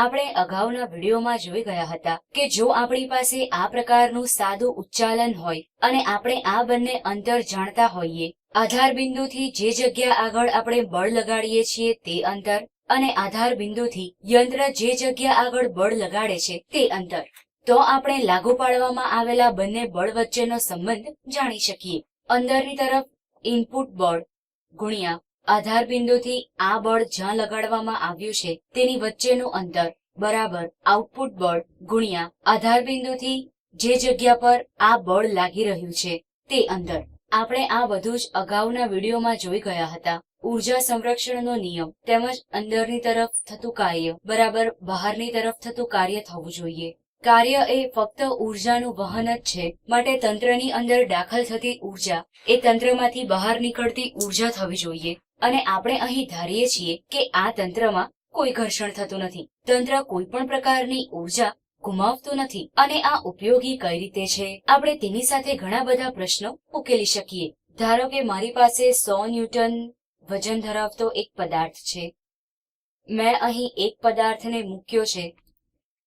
આપણે અગાઉના વિડીયોમાં જોઈ ગયા હતા કે જો આપણી પાસે આ પ્રકારનું સાદું ઉચ્ચાલન હોય અને આપણે આ બંને અંતર જાણતા હોઈએ આધાર બિંદુથી જે જગ્યા આગળ આપણે બળ લગાડીએ છીએ તે અંતર અને આધાર બિંદુથી યંત્ર જે જગ્યા આગળ બળ લગાડે છે તે અંતર. તો આપણે લાગુ પાડવામાં આવેલા બંને બળ વચ્ચેનો સંબંધ જાણી શકીએ. અંદરની તરફ ઇનપુટ બળ, ગુણ્યા આધાર બિંદુથી આ બળ જ્યાં લગાડવામાં આવ્યું છે તેની વચ્ચેનું અંતર, બરાબર આઉટપુટ બળ, ગુણ્યા આધાર બિંદુથી જે જગ્યા પર આ બળ લાગી રહ્યું છે તે અંતર. આપણે આ બધું જ અગાઉના વિડીયોમાં જોઈ ગયા હતા. ઊર્જા સંરક્ષણનો નિયમ તેમજ અંદરની તરફ થતું કાર્ય, બરાબર, બહારની તરફ થતું કાર્ય થવું જોઈએ. કાર્ય એ ફક્ત ઉર્જાનું વહન જ છે, માટે તંત્રની અંદર દાખલ થતી ઊર્જા એ તંત્રમાંથી બહાર નીકળતી ઊર્જા થવી જોઈએ. અને આપણે અહીં ધારીએ છીએ કે આ તંત્રમાં કોઈ ઘર્ષણ થતું નથી. તંત્ર કોઈ પણ પ્રકારની ઊર્જા ગુમાવતું નથી અને આ ઉપયોગી કઈ રીતે છે? આપણે તેની સાથે ઘણા બધા પ્રશ્નો ઉકેલી શકીએ. ધારો કે મારી પાસે સો ન્યૂટન વજન ધરાવતો એક પદાર્થ છે. મેં અહીં એક પદાર્થને મૂક્યો છે,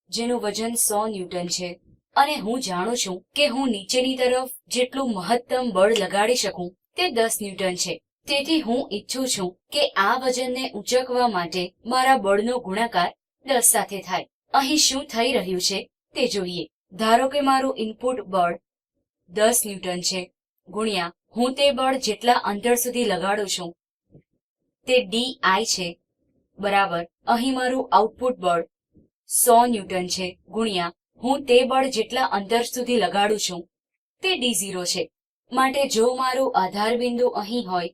જેનું વજન સો ન્યૂટન છે. અને હું જાણું છું કે હું નીચેની તરફ જેટલું મહત્તમ બળ લગાડી શકું તે દસ ન્યૂટન છે. તેથી હું ઈચ્છું છું કે આ વજનને ઊંચકવા માટે મારા બળનો ગુણાકાર દસ સાથે થાય. અહીં શું થઈ રહ્યું છે તે જોઈએ. ધારો કે મારું ઇનપુટ બળ દસ ન્યૂટન છે. ગુણ્યા, હું તે બળ જેટલા અંતર સુધી લગાડું છું, તે ડી આઈ છે. બરાબર. અહીં મારું આઉટપુટ બળ સો ન્યૂટન છે. ગુણ્યા, હું તે બળ જેટલા અંતર સુધી લગાડું છું, તે ડી ઝીરો છે. માટે જો મારું આધાર બિંદુ અહીં હોય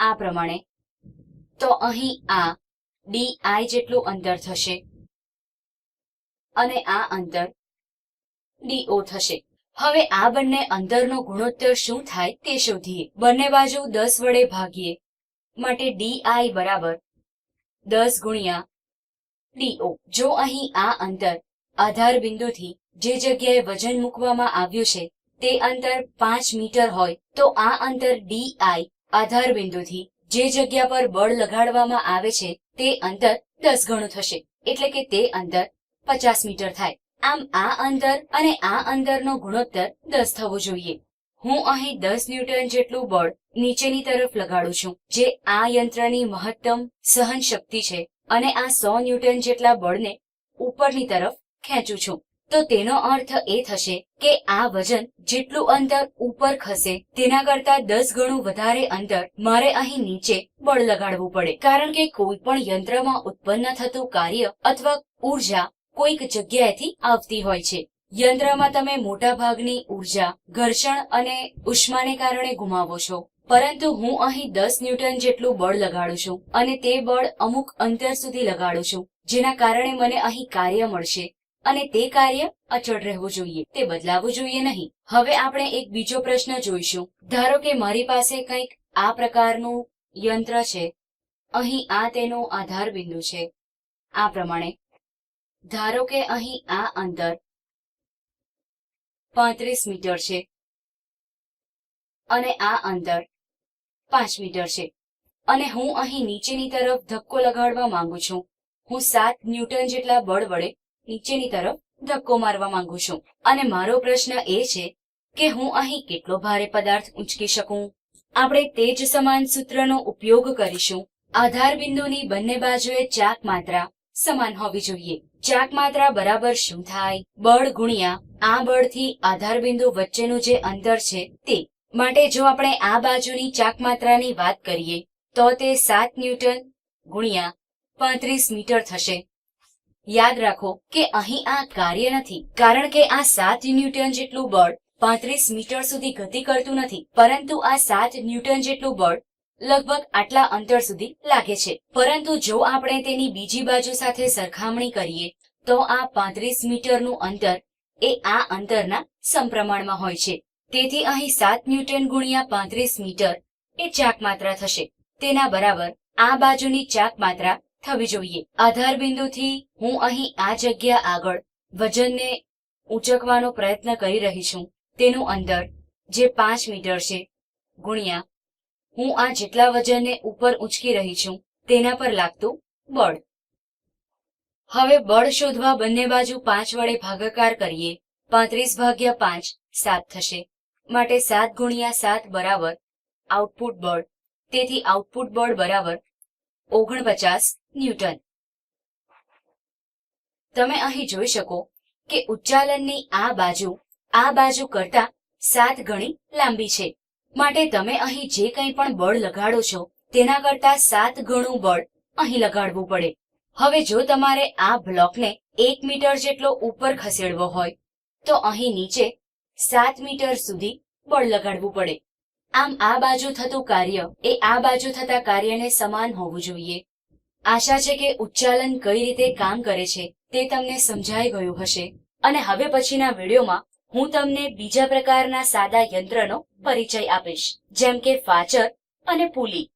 આ પ્રમાણે. તો અહીં આ ડી આઈ જેટલું અંતર થશે. અને આ અંતર ડીઓ થશે. હવે આ બંને અંતરનો ગુણોત્તર શું થાય તે શોધીએ. બંને બાજુ દસ વડે ભાગીએ માટે ડી આઈ બરાબર દસ ગુણ્યા ડીઓ જો અહીં આ અંતર આધાર બિંદુથી જે જગ્યાએ વજન મૂકવામાં આવ્યું છે તે અંતર પાંચ મીટર હોય તો આ અંતર ડી આઈ આધાર બિંદુથી જે જગ્યા પર બળ લગાડવામાં આવે છે, તે અંતર દસ ગણું થશે. એટલે કે તે અંતર પચાસ મીટર થાય. આમ આ અંતર અને આ અંતરનો ગુણોત્તર દસ થવો જોઈએ. હું અહીં દસ ન્યૂટન જેટલું બળ નીચેની તરફ લગાડું છું, જે આ યંત્રની મહત્તમ સહન શક્તિ છે, અને આ સો ન્યૂટન જેટલા બળને ઉપરની તરફ ખેંચું છું. તો તેનો અર્થ એ થશે કે આ વજન જેટલું અંતર ઉપર ખસે, તેના કરતા દસ ગણું વધારે અંતર મારે અહીં નીચે બળ લગાડવું પડે. કારણ કે કોઈ પણ યંત્રમાં ઉત્પન્ન થતું કાર્ય અથવા ઊર્જા કોઈક જગ્યાએથી આવતી હોય છે. યંત્રમાં તમે મોટા ભાગની ઊર્જા, ઘર્ષણ અને ઉષ્માને કારણે ગુમાવો છો. પરંતુ હું અહીં દસ ન્યૂટન જેટલું બળ લગાડું છું અને તે બળ અમુક અંતર સુધી લગાડું છું, જેના કારણે મને અહીં કાર્ય મળશે. અને તે કાર્ય અચળ રહેવું જોઈએ. તે બદલાવવું જોઈએ નહીં. હવે આપણે એક બીજો પ્રશ્ન જોઈશું. ધારો કે મારી પાસે કંઈક આ પ્રકારનું યંત્ર છે. અહીં આ તેનો આધાર બિંદુ છે. આ પ્રમાણે. ધારો કે અહીં આ અંતર પાંત્રીસ મીટર છે. અને આ અંતર પાંચ મીટર છે. અને હું અહીં નીચેની તરફ ધક્કો લગાડવા માંગુ છું. હું સાત ન્યૂટન જેટલા બળ વડે નીચેની તરફ ધક્કો મારવા માંગુ છું. અને મારો પ્રશ્ન એ છે કે હું અહીં કેટલો ભારે પદાર્થ ઉંચકી શકું? આપણે તે જ સમાન સૂત્રનો ઉપયોગ કરીશું. આધાર બિંદુની બંને બાજુએ ચાક માત્રા સમાન હોવી જોઈએ. ચાક માત્રા બરાબર શું થાય? બળ ગુણ્યા આ બળથી આધાર બિંદુ વચ્ચેનું જે અંતર છે તે. માટે જો આપણે આ બાજુની ચાક માત્રાની વાત કરીએ, તો તે સાત ન્યૂટન ગુણ્યા પાંત્રીસ મીટર થશે. યાદ રાખો કે અહીં આ કાર્ય નથી, કારણ કે આ સાત ન્યૂટન જેટલું બળ પાંત્રીસ મીટર સુધી ગતિ કરતું નથી, પરંતુ આ સાત ન્યૂટન જેટલું બળ લગભગ આટલા અંતર સુધી લાગે છે. પરંતુ જો આપણે તેની બીજી બાજુ સાથે સરખામણી કરીએ, તો આ પાંત્રીસ મીટરનું અંતર એ આ અંતરના સંપ્રમાણમાં હોય છે. તેથી અહીં સાત ન્યૂટન ગુણ્યા પાંત્રીસ મીટર એ ચાક માત્રા થશે. તેના બરાબર આ બાજુની ચાક માત્રા થવી જોઈએ. આધાર બિંદુથી હું અહીં આ જગ્યા આગળ વજનને ઊંચકવાનો પ્રયત્ન કરી રહી છું. તેનું અંતર જે પાંચ મીટર છે, ગુણ્યા હું આ જેટલા વજનને ઉપર ઊંચકી રહી છું, તેના પર લાગતું બળ. હવે બળ શોધવા બંને બાજુ પાંચ વડે ભાગાકાર કરીએ. પાંત્રીસ ભાગ્યા પાંચ, સાત થશે. માટે સાત ગુણ્યા સાત બરાબર આઉટપુટ બળ. તેથી આઉટપુટ બળ બરાબર ઓગણપચાસ ન્યૂટન. તમે અહીં જોઈ શકો કે ઉચ્ચાલનની આ બાજુ આ બાજુ કરતા સાત ગણી લાંબી છે. માટે તમે અહીં જે કંઈ પણ બળ લગાડો છો, તેના કરતા સાત ગણું બળ અહીં લગાડવું પડે. હવે જો તમારે આ બ્લોકને એક મીટર જેટલો ઉપર ખસેડવો હોય, તો અહીં નીચે સાત મીટર સુધી બળ લગાડવું પડે. આમ આ બાજુ થતું કાર્ય એ આ બાજુ થતા કાર્યને સમાન હોવું જોઈએ. આશા છે કે ઉચ્ચાલન કઈ રીતે કામ કરે છે તે તમને સમજાઈ ગયું હશે. અને હવે પછીના વિડીયોમાં હું તમને બીજા પ્રકારના સાદા યંત્રનો પરિચય આપીશ, જેમ કે ફાચર અને પુલી.